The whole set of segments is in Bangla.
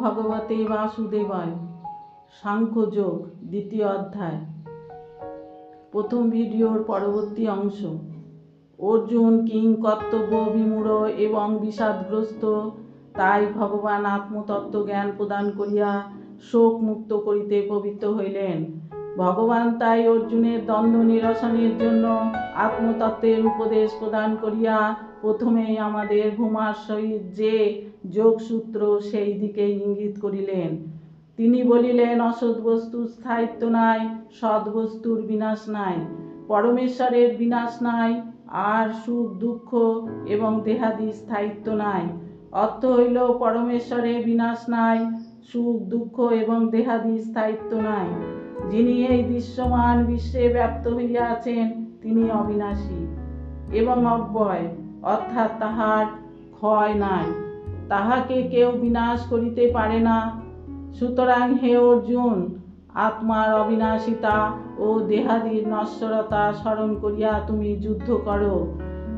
ভগবতে বাসুদেবায় সাংখ্যযোগ দ্বিতীয় অধ্যায়। প্রথম ভিডিওর পরবর্তী অংশ। অর্জুন, কিং, কর্তব্য, বিমূঢ় এবং বিষাদগ্রস্ত, তাই ভগবান আত্মতত্ত্ব জ্ঞান প্রদান করিয়া শোক মুক্ত করিতে পবিত্র হইলেন। ভগবান তাই অর্জুনের দ্বন্দ্ব নিরসনের জন্য আত্মতত্ত্বের উপদেশ প্রদান করিয়া প্রথমেই আমাদের ভূমার সহিত যে যোগসূত্র সেই দিকে ইঙ্গিত করিলেন। তিনি বলিলেন, অসৎ বস্তুর স্থায়িত্ব নাই, সৎ বস্তুর বিনাশ নাই, পরমেশ্বরের বিনাশ নাই, আর সুখ, দুঃখ এবং দেহাদি স্থায়িত্ব নাই। অর্থ হইল পরমেশ্বরের বিনাশ নাই, সুখ, দুঃখ এবং দেহাদি স্থায়িত্ব নাই। যিনি এই দৃশ্যমান বিশ্বে ব্যপ্ত হইয়া আছেন তিনি অবিনাশী এবং অব্যয়, অর্থাৎ তাহার ক্ষয় নাই। তাহাকে কেউ বিনাশ করিতে পারে না। সুতরাং হে অর্জুন, আত্মার অবিনাশিতা ও দেহাদির নশ্বরতা স্মরণ করিয়া তুমি যুদ্ধ করো।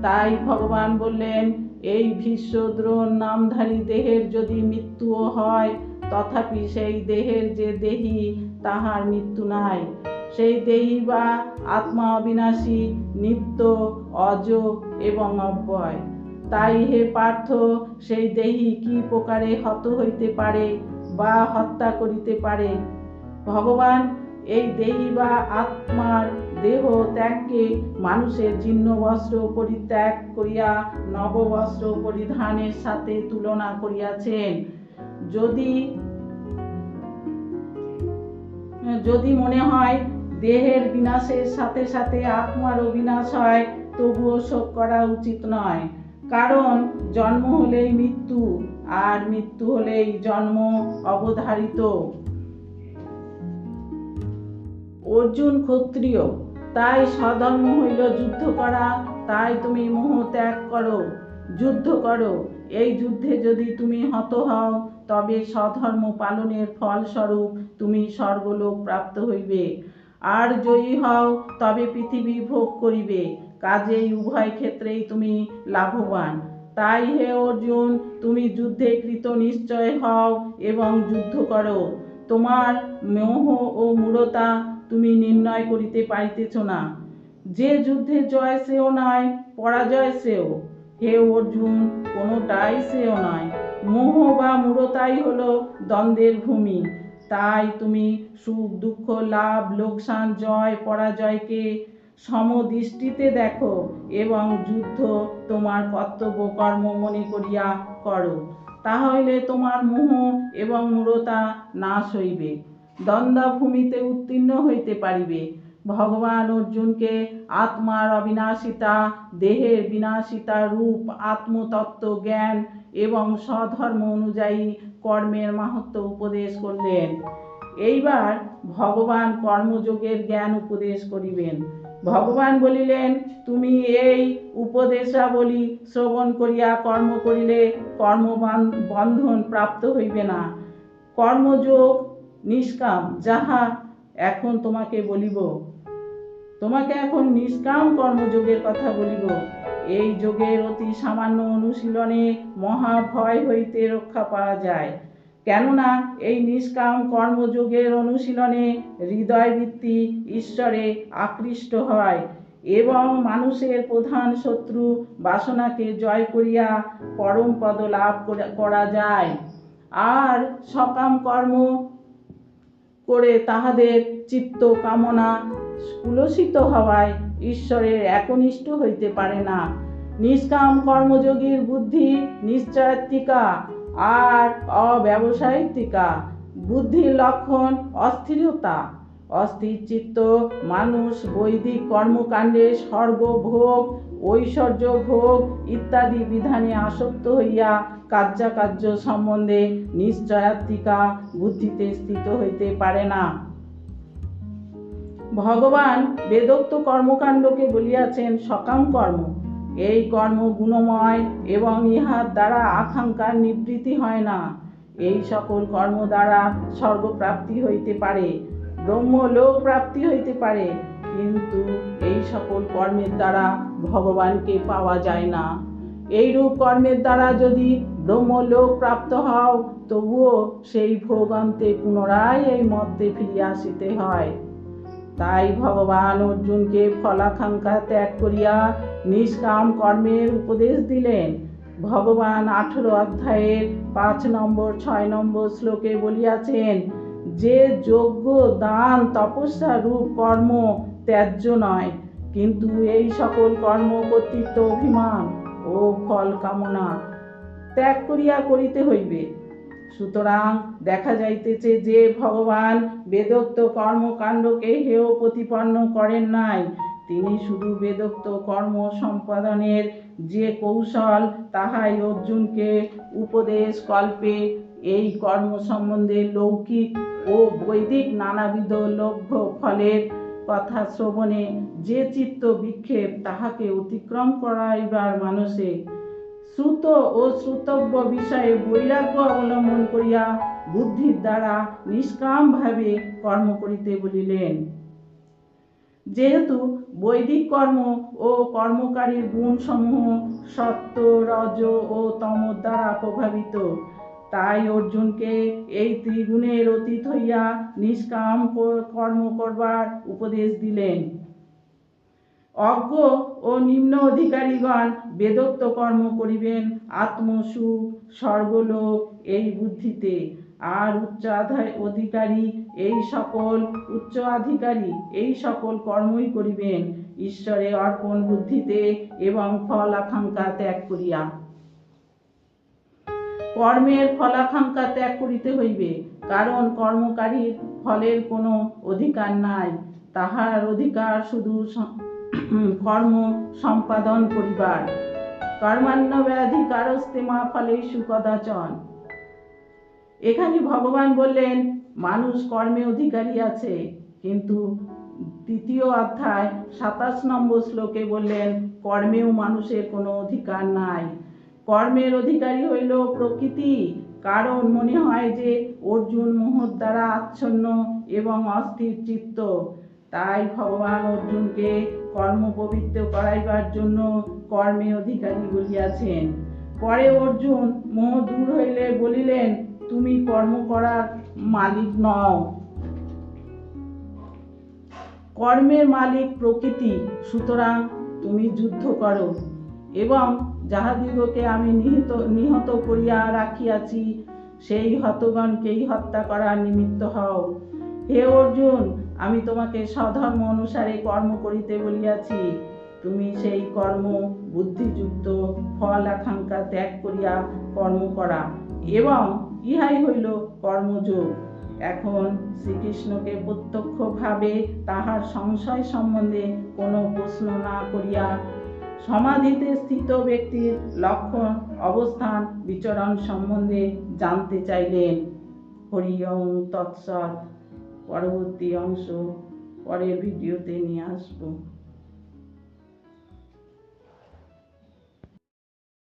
তাই ভগবান বললেন, এই ভীষ্মদ্রোণ নামধারী দেহের যদি মৃত্যুও হয়, তথাপি সেই দেহের যে দেহি, তাহার মৃত্যু নাই। সেই দেহি বা আত্মা অবিনাশী, নিত্য, অজ এবং অব্যয়। তাই হে পার্থ, সেই দেহি কি প্রকারে হত হইতে পারে বা হত্যা করিতে পারে? ভগবান, এই দেহি বা আত্মার দেহ ত্যাগকে মানুষের জীর্ণ বস্ত্র পরিত্যাগ করিয়া নববস্ত্র পরিধানের সাথে তুলনা করিয়াছেন। যদি যদি মনে হয় দেহের বিনাশের সাথে সাথে আত্মারও বিনাশ হয়, তবুও শোক করা উচিত নয়। কারণ জন্ম হলেই মৃত্যু আর মৃত্যু হলেই জন্ম অবধারিত। অর্জুন ক্ষত্রিয়, তাই স্বধর্ম হইল যুদ্ধ করা, তাই তুমি মোহ ত্যাগ করো, যুদ্ধ করো। এই যুদ্ধে যদি তুমি হত হও, তবে স্বধর্ম পালনের ফলস্বরূপ তুমি স্বর্গলোক প্রাপ্ত হইবে। আর জয়ী হও, তবে পৃথিবী ভোগ করিবে। কাজেই, উভয় ক্ষেত্রেই তুমি লাভবান। তাই হে অর্জুন, তুমি যুদ্ধে কৃত নিশ্চয় হও এবং যুদ্ধ করো। তোমার মোহ ও মূঢ়তা তুমি নির্ণয় করিতে পারিতেছ না। যে যুদ্ধে জয় সেও নয় পরাজয় সেও হে অর্জুন, কোনোটাই সেও নয় মোহ বা মূঢ়তাই হলো দ্বন্দ্বের ভূমি। তাই তুমি সুখ, দুঃখ, লাভ, লোকসান, জয়, পরাজয়কে সমদৃষ্টিতে দেখো এবং যুদ্ধ তোমার কর্তব্য, কর্ম মনে করিয়া করো। তাহলে তোমার মোহ এবং মূরতা নাশ হইবে। দ্বন্দ্বভূমিতে উত্তীর্ণ হইতে পারিবে। ভগবান অর্জুনকে আত্মার অবিনাশিতা, দেহের বিনাশিতা রূপ, আত্মতত্ত্ব, জ্ঞান এবং স্বধর্ম অনুযায়ী কর্মের মাহাত্ম উপদেশ করলেন। এইবার ভগবান কর্মযোগের জ্ঞান উপদেশ করিবেন। ভগবান বলিলেন, তুমি এই উপদেশাবলী শ্রবণ করিয়া কর্ম করিলে কর্ম বন্ধন প্রাপ্ত হইবে না। কর্মযোগ নিষ্কাম, যাহা এখন তোমাকে বলিব। তোমাকে এখন নিষ্কাম কর্মযোগের কথা বলিব। এই যোগের অতি সামান্য অনুশীলনে মহাভয় হইতে রক্ষা পাওয়া যায়। কেননা এই নিষ্কাম কর্মযোগের অনুশীলনে হৃদয়বৃত্তি ঈশ্বরে আকৃষ্ট হয় এবং মানুষের প্রধান শত্রু বাসনাকে জয় করিয়া পরম পদ লাভ করা যায়। আর সকাম কর্ম করে তাহাদের চিত্ত কামনা কুলসিত হওয়ায় ঈশ্বরের একনিষ্ঠ হইতে পারে না। নিষ্কাম কর্মযোগীর বুদ্ধি নিশ্চয়াত্মিকা। আর অব্যবসায়িকা। বুদ্ধির লক্ষণ অস্থিরতা। অস্থির চিত্ত, মানুষ, বৈদিক কর্মকাণ্ডে সর্বভোগ, ঐশ্বর্য ভোগ ইত্যাদি বিধানে আসক্ত হইয়া কার্যাকার্য সম্বন্ধে নিশ্চয়াত্মিকা বুদ্ধিতে স্থিত হইতে পারে না। ভগবান বেদোক্ত কর্মকাণ্ডকে বলিয়াছেন সকাম কর্ম। এই কর্ম গুণময় এবং ইহার দ্বারা আকাঙ্ক্ষার নিবৃত্তি হয় না। এই সকল কর্ম দ্বারা স্বর্গপ্রাপ্তি হইতে পারে, ব্রহ্মলোক প্রাপ্তি হইতে পারে, কিন্তু এই সকল কর্মের দ্বারা ভগবানকে পাওয়া যায় না। এইরূপ কর্মের দ্বারা যদি ব্রহ্মলোক প্রাপ্ত হও, তবুও সেই ভোগান্তে পুনরায় এই মধ্যে ফিরিয়া আসিতে হয়। তাই ভগবান অর্জুনকে ফলাকাঙ্ক্ষা ত্যাগ করিয়া নিষ্কাম কর্মের উপদেশ দিলেন। ভগবান আঠেরো অধ্যায়ের পাঁচ নম্বর, ছয় নম্বর শ্লোকে বলিয়াছেন, যে যোগ্য দান তপস্যা রূপ কর্ম ত্যায্য নয়, কিন্তু এই সকল কর্ম কর্তৃত্ব অভিমান ও ফল কামনা ত্যাগ করিয়া করিতে হইবে। সুতরাং দেখা যাইতেছে যে ভগবান বেদোক্ত কর্মকাণ্ডকে হেয় প্রতিপন্ন করেন নাই। তিনি শুধু বেদোক্ত কর্ম সম্পাদনের যে কৌশল, তাহাই অর্জুনকে উপদেশ কল্পে এই কর্ম সম্বন্ধে লৌকিক ও বৈদিক নানাবিধ লভ্য ফলের কথা শ্রবণে যে চিত্ত বিক্ষেপ তাহাকে অতিক্রম করাইবার মানুষে শ্রুত ও শ্রুতব্য বিষয়ে বৈরাগ্য অবলম্বন করিয়া বুদ্ধির দ্বারা নিষ্কামভাবে কর্ম করিতে বলিলেন। যেহেতু বৈদিক কর্ম ও কর্মকারীর গুণসমূহ সত্য, রজ ও তম দ্বারা প্রভাবিত, তাই অর্জুনকে এই ত্রিগুণের অতীত হইয়া নিষ্কাম কর- কর্ম করবার উপদেশ দিলেন। অজ্ঞ ও নিম্ন অধিকারীগণ বেদোক্ত কর্ম করিবেন। আত্মসুখ সর্বলোক এই বুদ্ধিতে। আর উচ্চ অধিকারী এই সকল, উচ্চ আধিকারী এই সকল কর্মই করিবেন। ঈশ্বরে অর্পণ বুদ্ধিতে এবং ফল আকাঙ্ক্ষা ত্যাগ করিয়া। কর্মের ফলাকাঙ্ক্ষা ত্যাগ করিতে হইবে, কারণ কর্মকারীর ফলের কোনো অধিকার নাই। তাহার অধিকার শুধু কর্ম সম্পাদন করিবার। কর্মান্য ব্যাধি কারস্তে মা ফলেষু সুকদাচন এখানে ভগবান বললেন, মানুষ কর্মে অধিকারী আছে, কিন্তু তৃতীয় অধ্যায় সাতাশ নম্বর শ্লোকে বললেন, কর্মেও মানুষের কোনো অধিকার নাই। কর্মের অধিকারী হইল প্রকৃতি, কারণ মনে হয় যে অর্জুন মোহর দ্বারা আচ্ছন্ন এবং অস্থির চিত্ত। তাই ভগবান অর্জুনকে কর্ম পবিত্র করাইবার জন্য কর্মে অধিকারী বলিয়াছেন। পরে অর্জুন মোহ দূর হইলে বলিলেন, তুমি কর্ম করার মালিক নও। কর্মের মালিক প্রকৃতি, সুতরাং তুমি যুদ্ধ করো। এবং যাহাদিগকে আমি নিহিত, নিহত করিয়া রাখিয়াছি, সেই হতগণকেই হত্যা করার নিমিত্ত হও। হে অর্জুন আমি তোমাকে স্বধর্ম অনুসারে কর্ম করিতে বলিয়াছি। তুমি সেই কর্ম, বুদ্ধিযুক্ত, ফল আকাঙ্ক্ষা ত্যাগ করিয়া কর্ম করা এবং ইহাই হইল কর্মযোগ। এখন শ্রীকৃষ্ণকে প্রত্যক্ষভাবে তাহার সংশয় সম্বন্ধে কোনো প্রশ্ন না করিয়া সমাধিতে স্থিত ব্যক্তির লক্ষণ, অবস্থান, বিচরণ সম্বন্ধে জানতে চাইলেন। হরিয়ম তৎসৎ। পরবর্তী অংশ পরের ভিডিওতে নিয়ে আসব।